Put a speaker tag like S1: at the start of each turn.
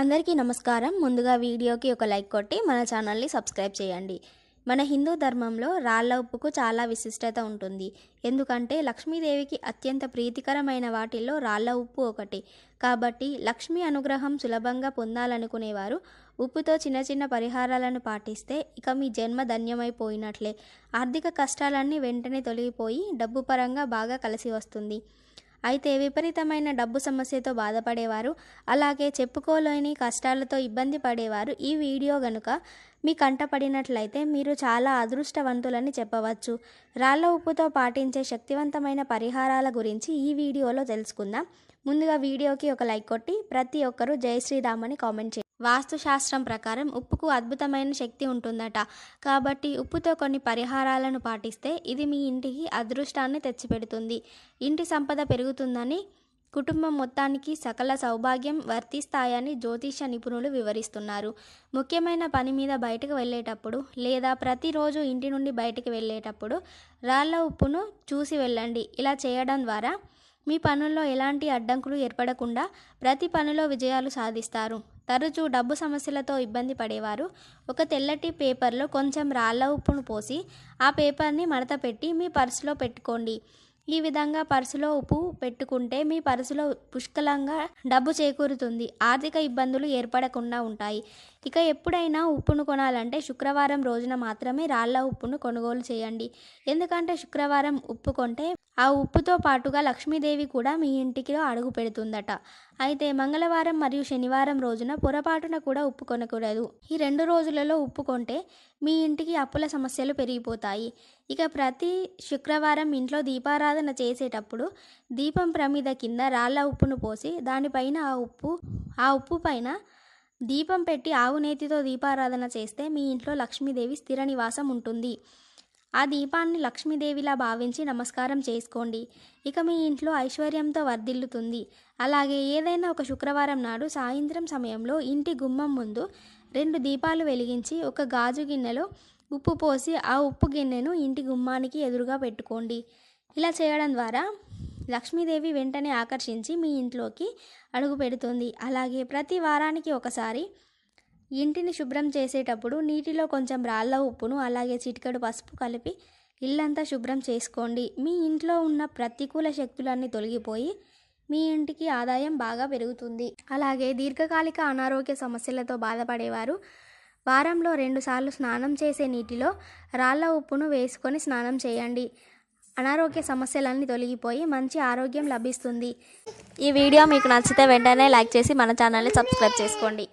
S1: అందరికీ నమస్కారం. ముందుగా వీడియోకి ఒక లైక్ కొట్టి మన ఛానల్ని సబ్స్క్రైబ్ చేయండి. మన హిందూ ధర్మంలో రాళ్ళ ఉప్పుకు చాలా విశిష్టత ఉంటుంది. ఎందుకంటే లక్ష్మీదేవికి అత్యంత ప్రీతికరమైన వాటిల్లో రాళ్ళ ఉప్పు ఒకటి. కాబట్టి లక్ష్మీ అనుగ్రహం సులభంగా పొందాలనుకునేవారు. ఉప్పుతో చిన్న చిన్న పరిహారాలను పాటిస్తే ఇక మీ జన్మ ధన్యమైపోయినట్లే. ఆర్థిక కష్టాలన్నీ వెంటనే తొలగిపోయి డబ్బు పరంగా బాగా కలిసి వస్తుంది. అయితే విపరీతమైన డబ్బు సమస్యతో బాధపడేవారు. అలాగే చెప్పుకోలేని కష్టాలతో ఇబ్బంది పడేవారు. ఈ వీడియో గనుక మీ కంటపడినట్లయితే మీరు చాలా అదృష్టవంతులని చెప్పవచ్చు. రాళ్ళ ఉప్పుతో పాటించే శక్తివంతమైన పరిహారాల గురించి ఈ వీడియోలో తెలుసుకుందాం. ముందుగా వీడియోకి ఒక లైక్ కొట్టి ప్రతి ఒక్కరూ జై శ్రీరామ్ అని కామెంట్ చేయండి. వాస్తుశాస్త్రం ప్రకారం ఉప్పుకు అద్భుతమైన శక్తి ఉంటుందట. కాబట్టి ఉప్పుతో కొన్ని పరిహారాలను పాటిస్తే ఇది మీ ఇంటికి అదృష్టాన్ని తెచ్చిపెడుతుంది. ఇంటి సంపద పెరుగుతుందని కుటుంబం మొత్తానికి సకల సౌభాగ్యం వర్తిస్తాయని జ్యోతిష నిపుణులు వివరిస్తున్నారు. ముఖ్యమైన పని మీద బయటకు వెళ్ళేటప్పుడు లేదా ప్రతిరోజు ఇంటి నుండి బయటికి వెళ్ళేటప్పుడు రాళ్ళ ఉప్పును చూసి వెళ్ళండి. ఇలా చేయడం ద్వారా మీ పనుల్లో ఎలాంటి అడ్డంకులు ఏర్పడకుండా ప్రతి పనిలో విజయాలు సాధిస్తారు. తరచూ డబ్బు సమస్యలతో ఇబ్బంది పడేవారు. ఒక తెల్లటి పేపర్లో కొంచెం రాళ్ళ ఉప్పును పోసి ఆ పేపర్ని మడత పెట్టి మీ పర్సులో పెట్టుకోండి. ఈ విధంగా పర్సులో ఉప్పు పెట్టుకుంటే మీ పర్సులో పుష్కలంగా డబ్బు చేకూరుతుంది. ఆర్థిక ఇబ్బందులు ఏర్పడకుండా ఉంటాయి. ఇక ఎప్పుడైనా ఉప్పును కొనాలంటే శుక్రవారం రోజున మాత్రమే రాళ్ళ ఉప్పును కొనుగోలు చేయండి. ఎందుకంటే శుక్రవారం ఉప్పు కొంటే ఆ ఉప్పుతో పాటుగా లక్ష్మీదేవి కూడా మీ ఇంటికిలో అడుగు పెడుతుందట. అయితే మంగళవారం మరియు శనివారం రోజున పొరపాటున కూడా ఉప్పు కొనకూడదు. ఈ రెండు రోజులలో ఉప్పు కొంటే మీ ఇంటికి అప్పుల సమస్యలు పెరిగిపోతాయి. ఇక ప్రతి శుక్రవారం ఇంట్లో దీపారాధన చేసేటప్పుడు దీపం ప్రమిద కింద రాళ్ళ ఉప్పును పోసి దానిపైన ఆ ఉప్పు ఆ ఉప్పు పైన దీపం పెట్టి ఆవు నేతితో దీపారాధన చేస్తే మీ ఇంట్లో లక్ష్మీదేవి స్థిర నివాసం ఉంటుంది. ఆ దీపాన్ని లక్ష్మీదేవిలా భావించి నమస్కారం చేసుకోండి. ఇక మీ ఇంట్లో ఐశ్వర్యంతో వర్ధిల్లుతుంది. అలాగే ఏదైనా ఒక శుక్రవారం నాడు సాయంత్రం సమయంలో ఇంటి గుమ్మం ముందు రెండు దీపాలు వెలిగించి ఒక గాజు గిన్నెలో ఉప్పు పోసి ఆ ఉప్పు గిన్నెను ఇంటి గుమ్మానికి ఎదురుగా పెట్టుకోండి. ఇలా చేయడం ద్వారా లక్ష్మీదేవి వెంటనే ఆకర్షించి మీ ఇంట్లోకి అడుగు పెడుతుంది. అలాగే ప్రతి వారానికి ఒకసారి ఇంటిని శుభ్రం చేసేటప్పుడు నీటిలో కొంచెం రాళ్ళ ఉప్పును అలాగే చిటికెడు పసుపు కలిపి ఇల్లంతా శుభ్రం చేసుకోండి. మీ ఇంట్లో ఉన్న ప్రతికూల శక్తులన్నీ తొలగిపోయి మీ ఇంటికి ఆదాయం బాగా పెరుగుతుంది. అలాగే దీర్ఘకాలిక అనారోగ్య సమస్యలతో బాధపడేవారు వారంలో రెండుసార్లు స్నానం చేసే నీటిలో రాళ్ళ ఉప్పును వేసుకొని స్నానం చేయండి. అనారోగ్య సమస్యలన్నీ తొలగిపోయి మంచి ఆరోగ్యం లభిస్తుంది. ఈ వీడియో మీకు నచ్చితే వెంటనే లైక్ చేసి మన ఛానల్ని సబ్స్క్రైబ్ చేసుకోండి.